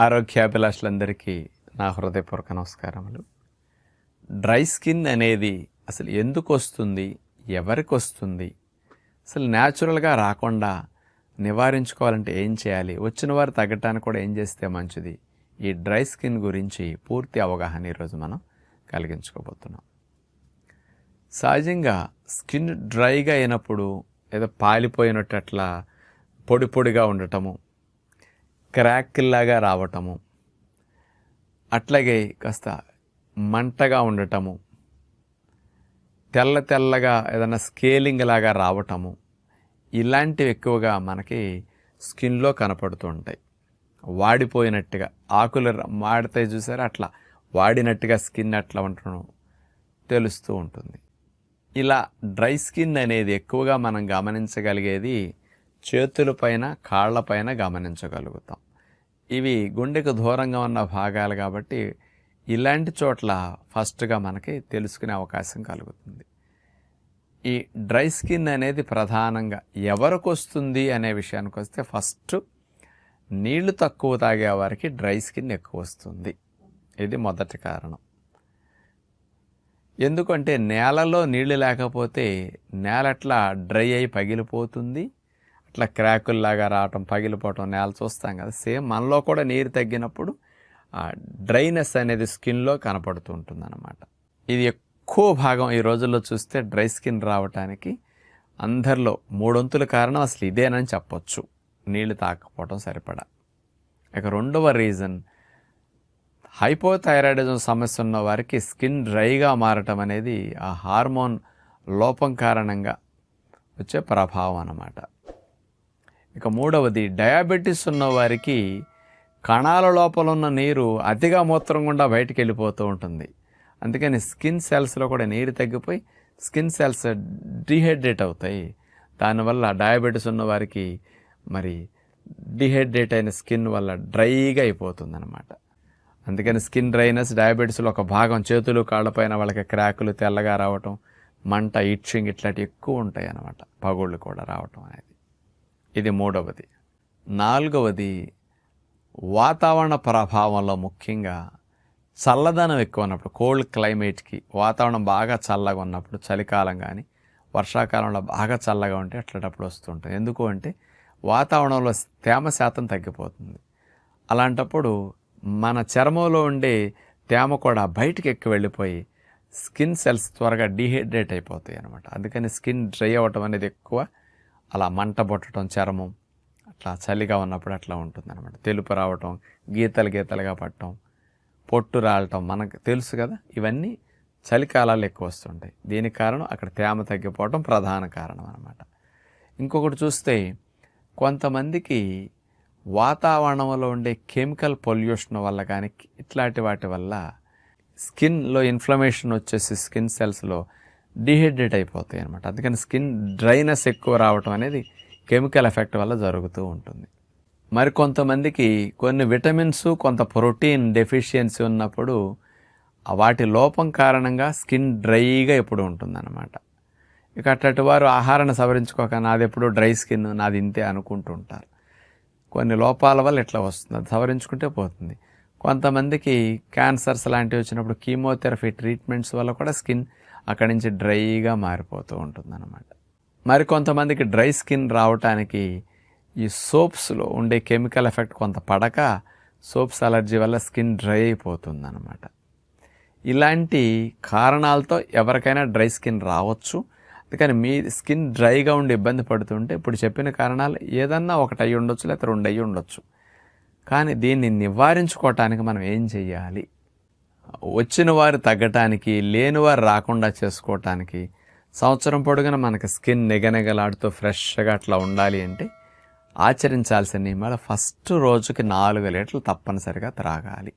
ఆరోగ్యాభిలాషులందరికీ నా హృదయపూర్వక నమస్కారములు. డ్రై స్కిన్ అనేది అసలు ఎందుకు వస్తుంది? ఎవరికి వస్తుంది? అసలు న్యాచురల్గా రాకుండా నివారించుకోవాలంటే ఏం చేయాలి? వచ్చిన వారు తగ్గటానికి కూడా ఏం చేస్తే మంచిది? ఈ డ్రై స్కిన్ గురించి పూర్తి అవగాహన ఈరోజు మనం కలిగించుకోబోతున్నాం. సహజంగా స్కిన్ డ్రైగా అయినప్పుడు ఏదో పాలిపోయినట్టు అట్లా పొడి పొడిగా ఉండటము క్రాక్లాగా రావటము. అట్లాగే కాస్త మంటగా ఉండటము. తెల్ల తెల్లగా ఏదైనా స్కేలింగ్ లాగా రావటము. ఇలాంటివి ఎక్కువగా మనకి స్కిన్లో కనపడుతూ ఉంటాయి వాడిపోయినట్టుగా ఆకులు మాడితే చూసారా అట్లా వాడినట్టుగా స్కిన్ అట్లా ఉండటం తెలుస్తూ ఉంటుంది. ఇలా డ్రై స్కిన్ అనేది ఎక్కువగా మనం గమనించగలిగేది చేతులపైన కాళ్ళపైన గమనించగలుగుతాం. ఇవి గుండెకు దూరంగా ఉన్న భాగాలు కాబట్టి ఇలాంటి చోట్ల ఫస్ట్గా మనకి తెలుసుకునే అవకాశం కలుగుతుంది. ఈ డ్రై స్కిన్ అనేది ప్రధానంగా ఎవరికి వస్తుంది అనే విషయానికి వస్తే ఫస్ట్ నీళ్ళు తక్కువ తాగే వారికి డ్రై స్కిన్ ఎక్కువ వస్తుంది. ఇది మొదటి కారణం. ఎందుకంటే నేలలో నీళ్ళు లేకపోతే నేల అట్లా డ్రై అయి పగిలిపోతుంది. అట్లా క్రాకుల్లాగా రావటం పగిలిపోవటం నేల చూస్తాం కదా. సేమ్ మనలో కూడా నీరు తగ్గినప్పుడు ఆ డ్రైనెస్ అనేది స్కిన్లో కనపడుతూ ఉంటుంది అనమాట ఇది ఎక్కువ భాగం ఈ రోజుల్లో చూస్తే డ్రై స్కిన్ రావటానికి అందరిలో మూడొంతుల కారణం అసలు ఇదేనని చెప్పొచ్చు. నీళ్ళు తాకపోవటం సరిపడా. ఇక రెండవ రీజన్ హైపోథైరాయిడిజం సమస్య ఉన్న వారికి స్కిన్ డ్రైగా మారటం అనేది ఆ హార్మోన్ లోపం కారణంగా వచ్చే ప్రభావం అన్నమాట. ఇక మూడవది డయాబెటీస్ ఉన్న వారికి కణాల లోపల ఉన్న నీరు అతిగా మూత్రం గుండా బయటికి వెళ్ళిపోతూ ఉంటుంది. అందుకని స్కిన్ సెల్స్లో కూడా నీరు తగ్గిపోయి స్కిన్ సెల్స్ డిహైడ్రేట్ అవుతాయి. దానివల్ల డయాబెటీస్ ఉన్న వారికి మరి డిహైడ్రేట్ అయిన స్కిన్ వల్ల డ్రైగా అయిపోతుంది అనమాట అందుకని స్కిన్ డ్రైనెస్ డయాబెటీస్లో ఒక భాగం చేతులు కాళ్ళపైన వాళ్ళకి క్రాకులు తెల్లగా రావటం మంట ఇచ్చింగ్ ఇట్లాంటివి ఎక్కువ ఉంటాయి అన్నమాట పగుళ్ళు కూడా రావటం అనేది. ఇది మూడవది. నాలుగవది వాతావరణ ప్రభావంలో ముఖ్యంగా చల్లదనం ఎక్కువ ఉన్నప్పుడు కోల్డ్ క్లైమేట్కి వాతావరణం బాగా చల్లగా ఉన్నప్పుడు చలికాలం కానీ వర్షాకాలంలో బాగా చల్లగా ఉంటే అట్లాంటప్పుడు వస్తుంటుంది ఎందుకు అంటే వాతావరణంలో తేమ శాతం తగ్గిపోతుంది. అలాంటప్పుడు మన చర్మంలో ఉండే తేమ కూడా బయటికి ఎక్కి వెళ్ళిపోయి స్కిన్ సెల్స్ త్వరగా డీహైడ్రేట్ అయిపోతాయి అనమాట అందుకని స్కిన్ డ్రై అవ్వటం అనేది ఎక్కువ అలా మంట పొట్టడం చర్మం అట్లా చలిగా ఉన్నప్పుడు అట్లా ఉంటుంది అనమాట తెలుపు రావటం గీతలు గీతలుగా పట్టడం పొట్టు రాలటం మనకు తెలుసు కదా? ఇవన్నీ చలికాలాలు ఎక్కువ వస్తుంటాయి. దీనికి కారణం అక్కడ తేమ తగ్గిపోవటం ప్రధాన కారణం అనమాట ఇంకొకటి చూస్తే కొంతమందికి వాతావరణంలో ఉండే కెమికల్ పొల్యూషన్ వల్ల కానీ ఇట్లాంటి వాటి వల్ల స్కిన్లో ఇన్ఫ్లమేషన్ వచ్చేసి స్కిన్ సెల్స్లో డిహైడ్రేట్ అయిపోతాయి అనమాట అందుకని స్కిన్ డ్రైనెస్ ఎక్కువ రావటం అనేది కెమికల్ ఎఫెక్ట్ వల్ల జరుగుతూ ఉంటుంది. మరి కొంతమందికి కొన్ని విటమిన్స్ కొంత ప్రోటీన్ డెఫిషియన్సీ ఉన్నప్పుడు వాటి లోపం కారణంగా స్కిన్ డ్రైగా ఎప్పుడు ఉంటుందన్నమాట. ఇక అట్లాంటి వారు ఆహారాన్ని సవరించుకోక నాది ఎప్పుడు డ్రై స్కిన్ నాది ఇంతే అనుకుంటూ ఉంటారు. కొన్ని లోపాల వల్ల ఇట్లా వస్తుంది. అది సవరించుకుంటే పోతుంది. కొంతమందికి క్యాన్సర్స్ లాంటివి వచ్చినప్పుడు కీమోథెరపీ ట్రీట్మెంట్స్ వల్ల కూడా స్కిన్ అక్కడి నుంచి డ్రైగా మారిపోతూ ఉంటుంది అనమాట మరి కొంతమందికి డ్రై స్కిన్ రావటానికి ఈ సోప్స్లో ఉండే కెమికల్ ఎఫెక్ట్ కొంత పడక సోప్స్ అలర్జీ వల్ల స్కిన్ డ్రై అయిపోతుందనమాట ఇలాంటి కారణాలతో ఎవరికైనా డ్రై స్కిన్ రావచ్చు. అందుకని మీ స్కిన్ డ్రైగా ఉండి ఇబ్బంది పడుతుంటే ఇప్పుడు చెప్పిన కారణాలు ఏదన్నా ఒకటి అయ్యి ఉండొచ్చు లేకపోతే రెండు అయ్యి ఉండొచ్చు కానీ దీన్ని నివారించుకోవటానికి మనం ఏం చేయాలి వచ్చిన వారు తగ్గటానికి లేనివారు రాకుండా చేసుకోవటానికి సంవత్సరం పొడుగున మనకి స్కిన్ నిగనిగలాడుతూ ఫ్రెష్గా అట్లా ఉండాలి అంటే ఆచరించాల్సిన నియమాలు ఫస్ట్ రోజుకి నాలుగు లీటర్లు తప్పనిసరిగా త్రాగాలి.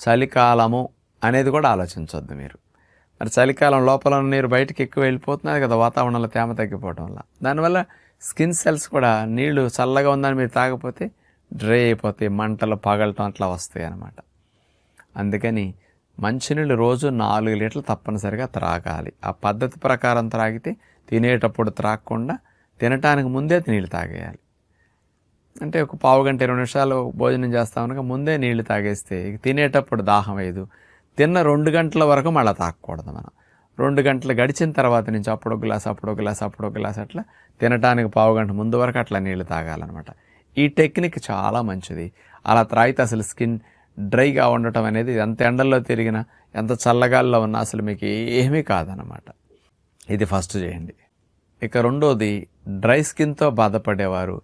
చలికాలము అనేది కూడా ఆలోచించొద్దు మీరు. మరి చలికాలం లోపల నీరు బయటకు ఎక్కువ వెళ్ళిపోతున్నది కదా వాతావరణంలో తేమ తగ్గిపోవడం వల్ల. దానివల్ల స్కిన్ సెల్స్ కూడా నీళ్ళు చల్లగా ఉందని మీరు తాగకపోతే డ్రై అయిపోతాయి మంటలు పగలటం అట్లా వస్తాయి అన్నమాట అందుకని మంచినీళ్ళు రోజు నాలుగు లీటర్లు తప్పనిసరిగా త్రాగాలి. ఆ పద్ధతి ప్రకారం త్రాగితే తినేటప్పుడు త్రాగకుండా తినటానికి ముందే నీళ్ళు తాగేయాలి. అంటే ఒక పావు గంట ఇరవై నిమిషాలు భోజనం చేస్తాం కనుక ముందే నీళ్ళు తాగేస్తే తినేటప్పుడు దాహం వేయదు. తిన్న రెండు గంటల వరకు మళ్ళీ తాగకూడదు మనం. రెండు గంటలు గడిచిన తర్వాత నుంచి అప్పుడు ఒక గ్లాస్ అప్పుడు ఒక గ్లాస్ అప్పుడు ఒక గ్లాస్ అట్లా తినటానికి పావు గంట ముందు వరకు అట్లా నీళ్ళు తాగాలన్నమాట. ఈ టెక్నిక్ చాలా మంచిది. అలా త్రాగితే అసలు స్కిన్ డ్రైగా ఉండటం అనేది ఎంత ఎండల్లో తిరిగినా ఎంత చల్లగాల్లో ఉన్నా అసలు మీకు ఏమీ కాదనమాట ఇది ఫస్ట్ చేయండి. ఇక రెండోది డ్రై స్కిన్తో బాధపడేవారు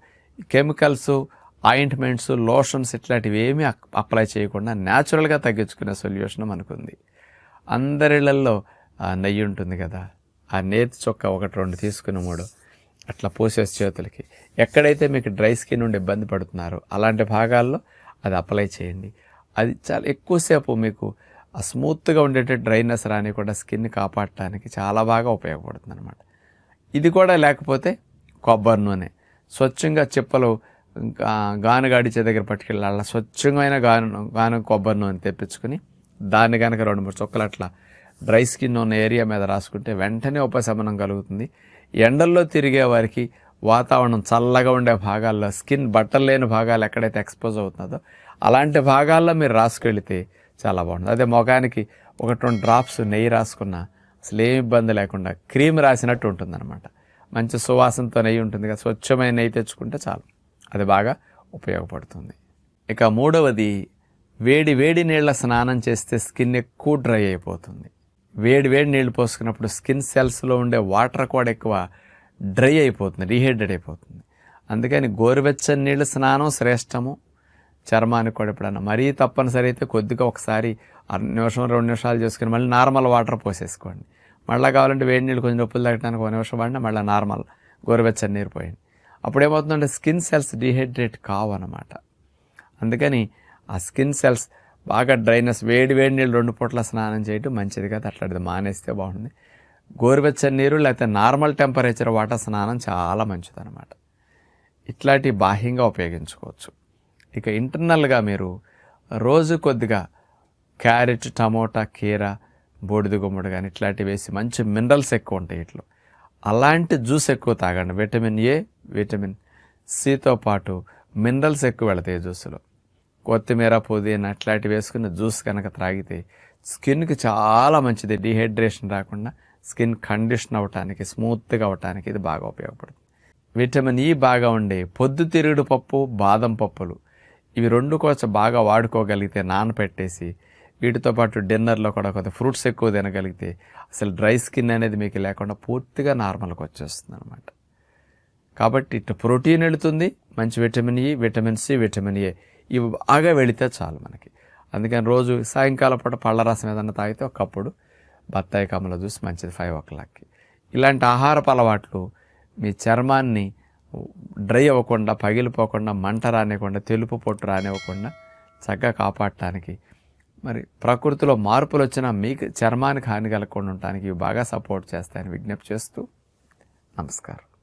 కెమికల్స్ ఆయింట్మెంట్స్ లోషన్స్ ఇట్లాంటివి ఏమీ అప్లై చేయకుండా న్యాచురల్గా తగ్గించుకునే సొల్యూషన్ మనకుంది. అందరిళ్ళల్లో నెయ్యి ఉంటుంది కదా ఆ నేతి చొక్క ఒకటి రెండు తీసుకుని మూడు అట్లా పోసేసి చేతులకి. ఎక్కడైతే మీకు డ్రై స్కిన్ నుండి ఇబ్బంది పడుతున్నారో అలాంటి భాగాల్లో అది అప్లై చేయండి. అది చాలా ఎక్కువసేపు మీకు స్మూత్గా ఉండేటట్టు డ్రైనెస్ రానికుండా స్కిన్ కాపాడటానికి చాలా బాగా ఉపయోగపడుతుంది అనమాట ఇది కూడా లేకపోతే కొబ్బరి నూనె. స్వచ్ఛంగా చెప్పలు గానుగాడిచే దగ్గర పట్టుకెళ్ళాలి స్వచ్ఛమైన గాను గాను కొబ్బరి నూనె తెప్పించుకుని దాన్ని కనుక రెండు మూడు చుక్కలు అట్లా డ్రై స్కిన్ ఉన్న ఏరియా మీద రాసుకుంటే వెంటనే ఉపశమనం కలుగుతుంది. ఎండల్లో తిరిగే వారికి వాతావరణం చల్లగా ఉండే భాగాల్లో స్కిన్ బట్టలు లేని భాగాలు ఎక్కడైతే ఎక్స్పోజ్ అవుతుందో అలాంటి భాగాల్లో మీరు రాసుకెళితే చాలా బాగుంటుంది. అదే మొఖానికి ఒకటి రెండు డ్రాప్స్ నెయ్యి రాసుకున్నా అసలు ఏమి ఇబ్బంది లేకుండా క్రీమ్ రాసినట్టు ఉంటుందన్నమాట. మంచి సువాసనతో నెయ్యి ఉంటుంది కదా స్వచ్ఛమైన నెయ్యి తెచ్చుకుంటే చాలు. అది బాగా ఉపయోగపడుతుంది. ఇక మూడవది వేడి వేడి నీళ్ళ స్నానం చేస్తే స్కిన్ ఎక్కువ డ్రై అయిపోతుంది. వేడి వేడి నీళ్ళు పోసుకున్నప్పుడు స్కిన్ సెల్స్లో ఉండే వాటర్ కూడా ఎక్కువ డ్రై అయిపోతుంది రీహైడ్రేట్ అయిపోతుంది. అందుకని గోరువెచ్చని నీళ్ళు స్నానం శ్రేష్టము. చర్మానికి కూడా ఎప్పుడన్నా. మరీ తప్పనిసరి అయితే కొద్దిగా ఒకసారి అర నిమిషం రెండు నిమిషాలు చేసుకుని మళ్ళీ నార్మల్ వాటర్ పోసేసుకోండి. మళ్ళీ కావాలంటే వేడి నీళ్ళు కొంచెం నొప్పులు తగ్గడానికి ఒక నిమిషం పడినా మళ్ళీ నార్మల్ గోరువెచ్చని నీరు పోయండి. అప్పుడు ఏమవుతుందంటే స్కిన్ సెల్స్ డిహైడ్రేట్ కావు అనమాట అందుకని ఆ స్కిన్ సెల్స్ బాగా డ్రైనెస్ వేడి వేడి నీళ్ళు రెండు పూట్ల స్నానం చేయడం మంచిది కదా అట్లాంటిది మానేస్తే బాగుంటుంది. గోరువెచ్చని నీరు లేకపోతే నార్మల్ టెంపరేచర్ వాటర్ స్నానం చాలా మంచిదన్నమాట. ఇట్లాంటి బాహ్యంగా ఉపయోగించుకోవచ్చు. ఇక ఇంటర్నల్గా మీరు రోజు కొద్దిగా క్యారెట్ టమోటా కీర బూడిద గుమ్మడి కానీ ఇట్లాంటివి వేసి మంచి మినరల్స్ ఎక్కువ ఉంటాయి ఇట్లో అలాంటి జ్యూస్ ఎక్కువ తాగండి. విటమిన్ ఏ విటమిన్ సితో పాటు మినరల్స్ ఎక్కువ వెళతాయి జ్యూస్లో. కొత్తిమీర పుదీనా అట్లాంటివి వేసుకుని జ్యూస్ కనుక త్రాగితే స్కిన్కి చాలా మంచిది. డిహైడ్రేషన్ రాకుండా స్కిన్ కండిషన్ అవ్వటానికి స్మూత్గా అవ్వటానికి ఇది బాగా ఉపయోగపడుతుంది. విటమిన్ ఈ బాగా ఉండే పొద్దుతిరుగుడు పప్పు బాదం పప్పులు ఇవి రెండు కొంచెం బాగా వాడుకోగలిగితే నానపెట్టేసి వీటితో పాటు డిన్నర్లో కూడా కొంత ఫ్రూట్స్ ఎక్కువ తినగలిగితే అసలు డ్రై స్కిన్ అనేది మీకు లేకుండా పూర్తిగా నార్మల్కి వచ్చేస్తుంది అనమాట కాబట్టి ఇటు ప్రోటీన్ వెళుతుంది మంచి vitamin E vitamin C vitamin A ఇవి బాగా వెళితే చాలు మనకి. అందుకని రోజు సాయంకాలం పూట పళ్ళ రసం ఏదన్నా తాగితే ఒకప్పుడు బత్తాయి కమ్మల జ్యూస్ మంచిది ఫైవ్ ఓ క్లాక్కి ఇలాంటి ఆహారపు అలవాట్లు మీ చర్మాన్ని డ్రై అవ్వకుండా పగిలిపోకుండా మంట రానివ్వకుండా తెలుపు పొట్టు రానివ్వకుండా చక్కగా కాపాడటానికి. మరి ప్రకృతిలో మార్పులు వచ్చినా మీకు చర్మానికి హాని కలగకుండా ఉండటానికి ఇవి బాగా సపోర్ట్ చేస్తాయని విజ్ఞప్తి చేస్తూ నమస్కారం.